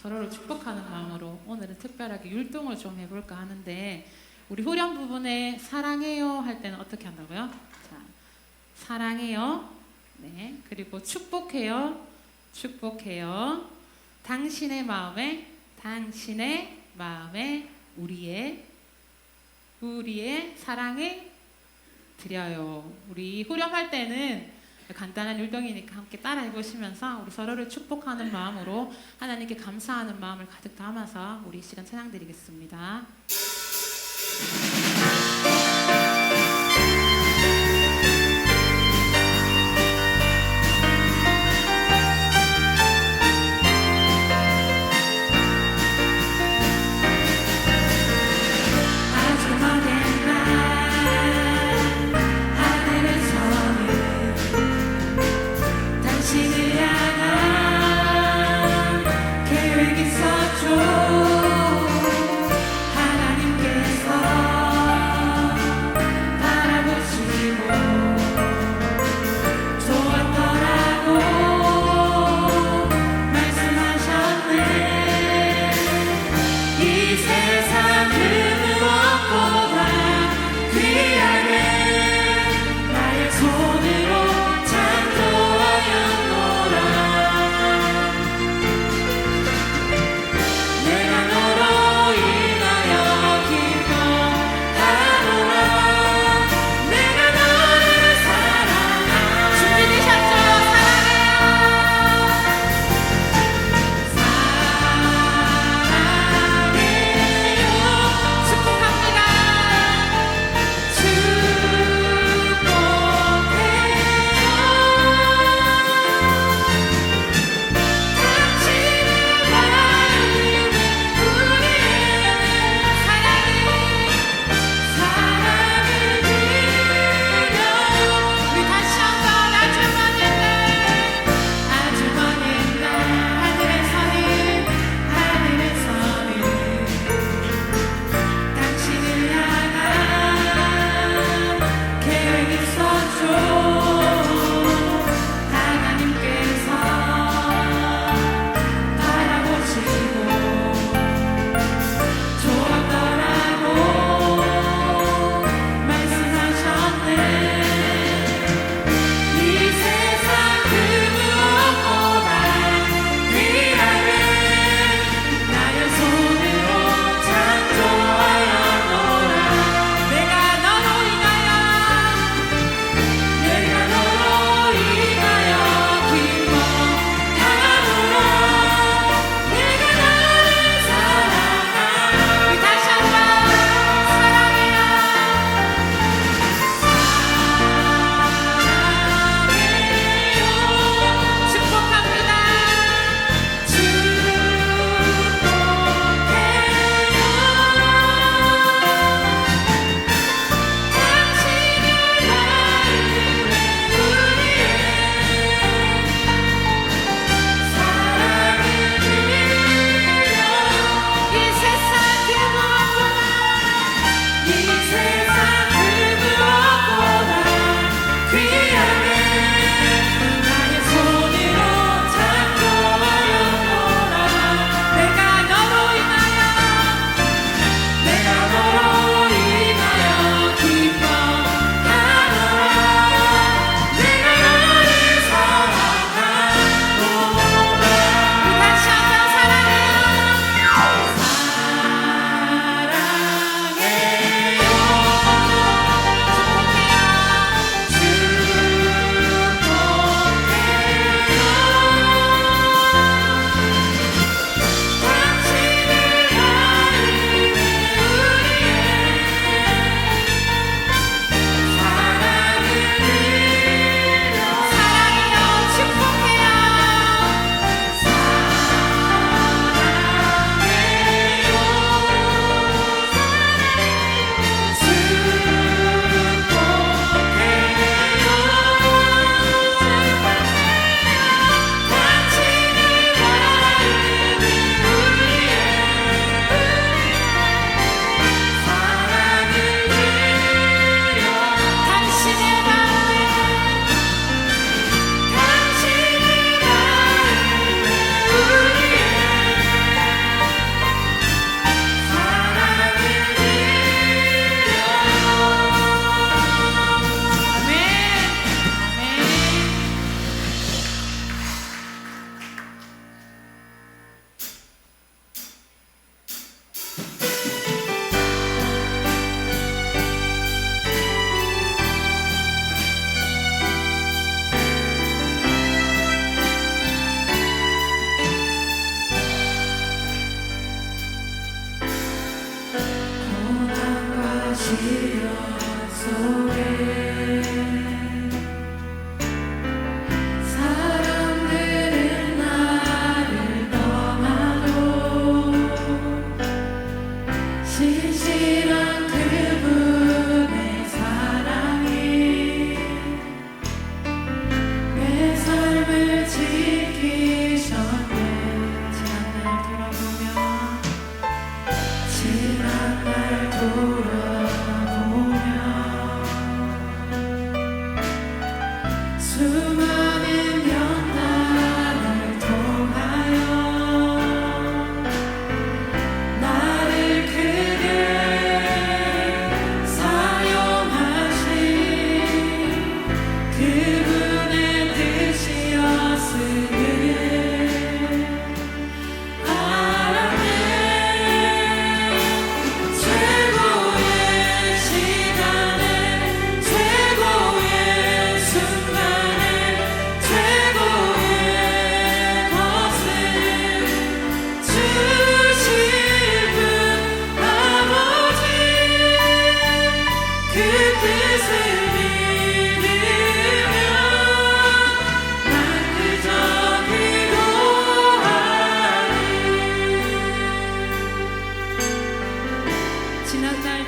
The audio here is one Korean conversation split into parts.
서로를 축복하는 마음으로 오늘은 특별하게 율동을 좀 해볼까 하는데 우리 후렴 부분에 사랑해요 할 때는 어떻게 한다고요? 자, 사랑해요. 네. 그리고 축복해요. 축복해요. 당신의 마음에 당신의 마음에 우리의 우리의 사랑을 드려요. 우리 후렴할 때는 간단한 율동이니까 함께 따라해 보시면서 우리 서로를 축복하는 마음으로 하나님께 감사하는 마음을 가득 담아서 우리 이 시간 찬양 드리겠습니다.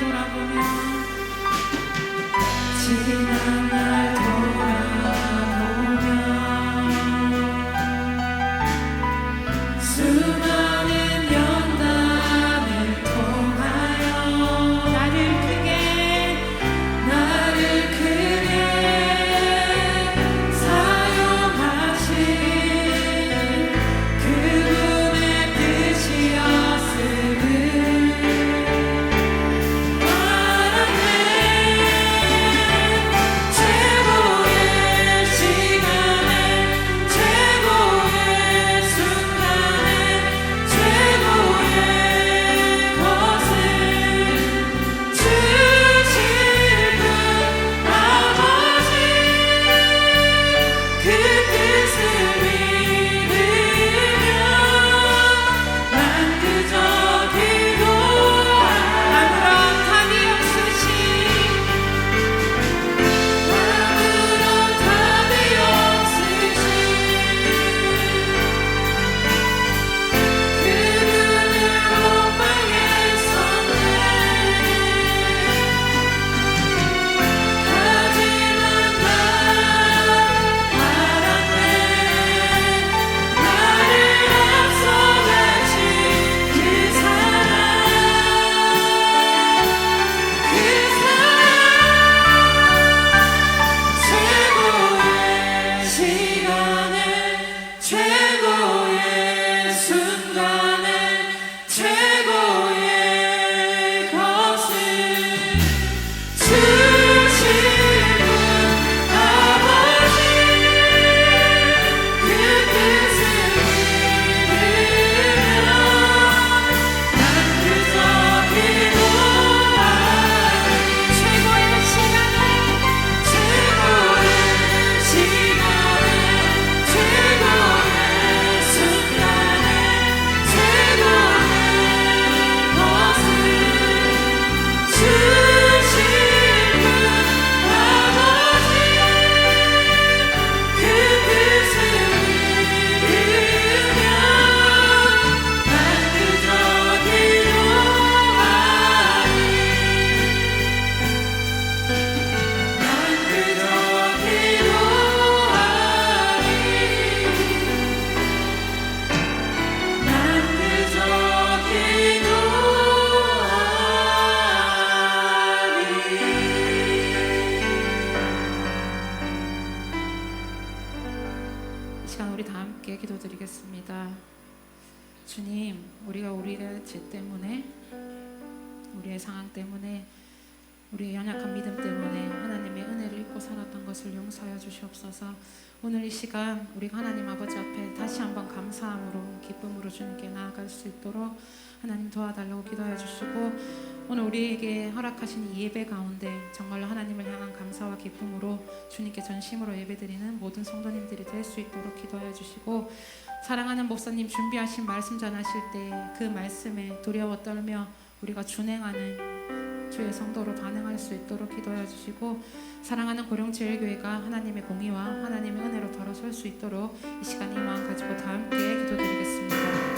돌아보면 지난 날 함께 기도드리겠습니다. 주님, 우리가 우리의 죄 때문에 우리의 상황 때문에 우리의 연약한 믿음 때문에 하나님의 은혜를 잊고 살았던 것을 용서하여 주시옵소서. 오늘 이 시간 우리가 하나님 아버지 앞에 다시 한번 감사함으로 기쁨으로 주님께 나아갈 수 있도록 하나님 도와달라고 기도해 주시고 오늘 우리에게 허락하신 이 예배 가운데 정말로 하나님을 향한 감사와 기쁨으로 주님께 전심으로 예배드리는 모든 성도님들이 될 수 있도록 기도해 주시고 사랑하는 목사님 준비하신 말씀 전하실 때 그 말씀에 두려워 떨며 우리가 준행하는 주의 성도로 반응할 수 있도록 기도해 주시고 사랑하는 고령제일교회가 하나님의 공의와 하나님의 은혜로 돌아설 수 있도록 이 시간 이 마음 가지고 다 함께 기도드리겠습니다.